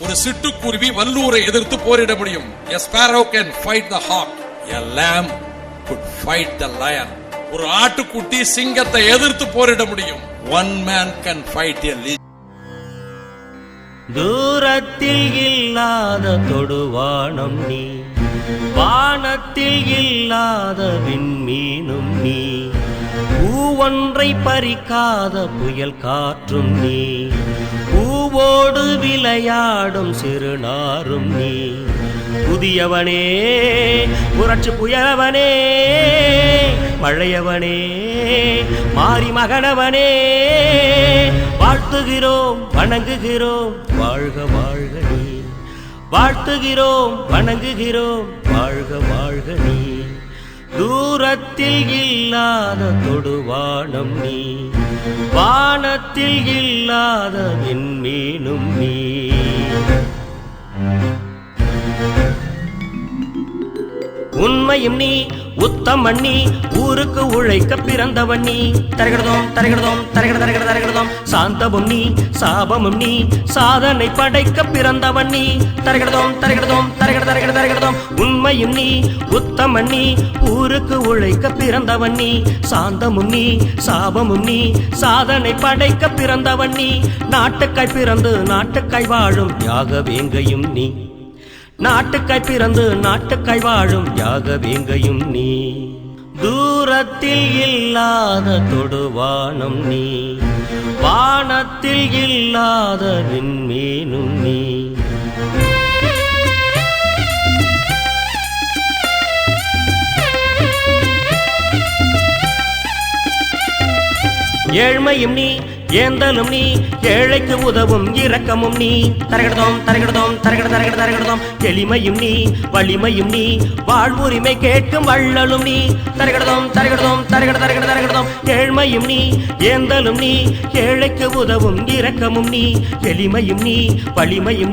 ஒரு சிட்டுக்குருவி வல்லூரை எதிர்த்து போரிட முடியும். A sparrow can fight the hawk. A lamb could fight the lion. ஒரு ஆட்டுக்குட்டி சிங்கத்தை எதிர்த்து போரிட முடியும். One man can fight a legion தூரத்தில் இல்லாத தொடுவானம் நீ வானத்தில் இல்லாத விண்மீனும் நீ. பூவொன்றை பறிக்காத புயல் காற்றும் நீ. பூவோடு விளையாடும் சிறுநாரும் நீ. புதியவனே புரட்சி புயலவனே பழையவனே மாறி மகனவனே. வாழ்த்துகிறோம் வணங்குகிறோம் வாழ்க வாழ்க நீ. வாழ்த்துகிறோம் வணங்குகிறோம் வாழ்க வாழ்க நீ. தூரத்தில் இல்லாத தொடுவானம் நீ வானத்தில் இல்லாத விண்மீனும் நீ. உண்மையும் நீ உத்தமன் நீ ஊருக்கு உழைக்க பிறந்தவன் நீ. தரகிடதோம் தரகிடதோம் தரகிட தரகிட தரகிடதோம். சாந்தமும் நீ சாபமும் நீ சாதனை படைக்க பிறந்தவன் நீ. தரகிடதோம் தரகிடதோம் தரகிட தரகிட தரகிடதோம். உண்மையும் நீ உத்தமன் நீ ஊருக்கு உழைக்க பிறந்தவன் நீ. சாந்தமும் நீ சாபமும் நீ சாதனை படைக்க பிறந்தவன் நீ. நாட்டுக்காய் பிறந்து நாட்டுக்காய் வாழும் யாக வேங்கையும் நீ. நாட்டுக்காய் பிறந்து நாட்டுக்காய் வாழும் யாக வேங்கையும் நீ. தூரத்தில் இல்லாத தொடுவானம் நீ. வானத்தில் இல்லாத விண்மீனும் நீ. ஏழ்மையும் நீ ஏந்தலும் நீ ஏழைக்கு உதவும் இரக்கமும் நீ. தரகடதோம் தரகடதோம் தரகட தரகட தரகடதோம். எளிமையும் நீ வலிமையும் நீ. வாழ்வுரிமை கேட்கும் வள்ளலும் நீ. தரகடதோம் தரகடதோம் தரகட தரகட தரகடதோம். ஏழ்மையும் நீ ஏந்தலும் நீ. ஏழைக்கு உதவும் இரக்கமும் நீ. எளிமையும் நீ வலிமையும்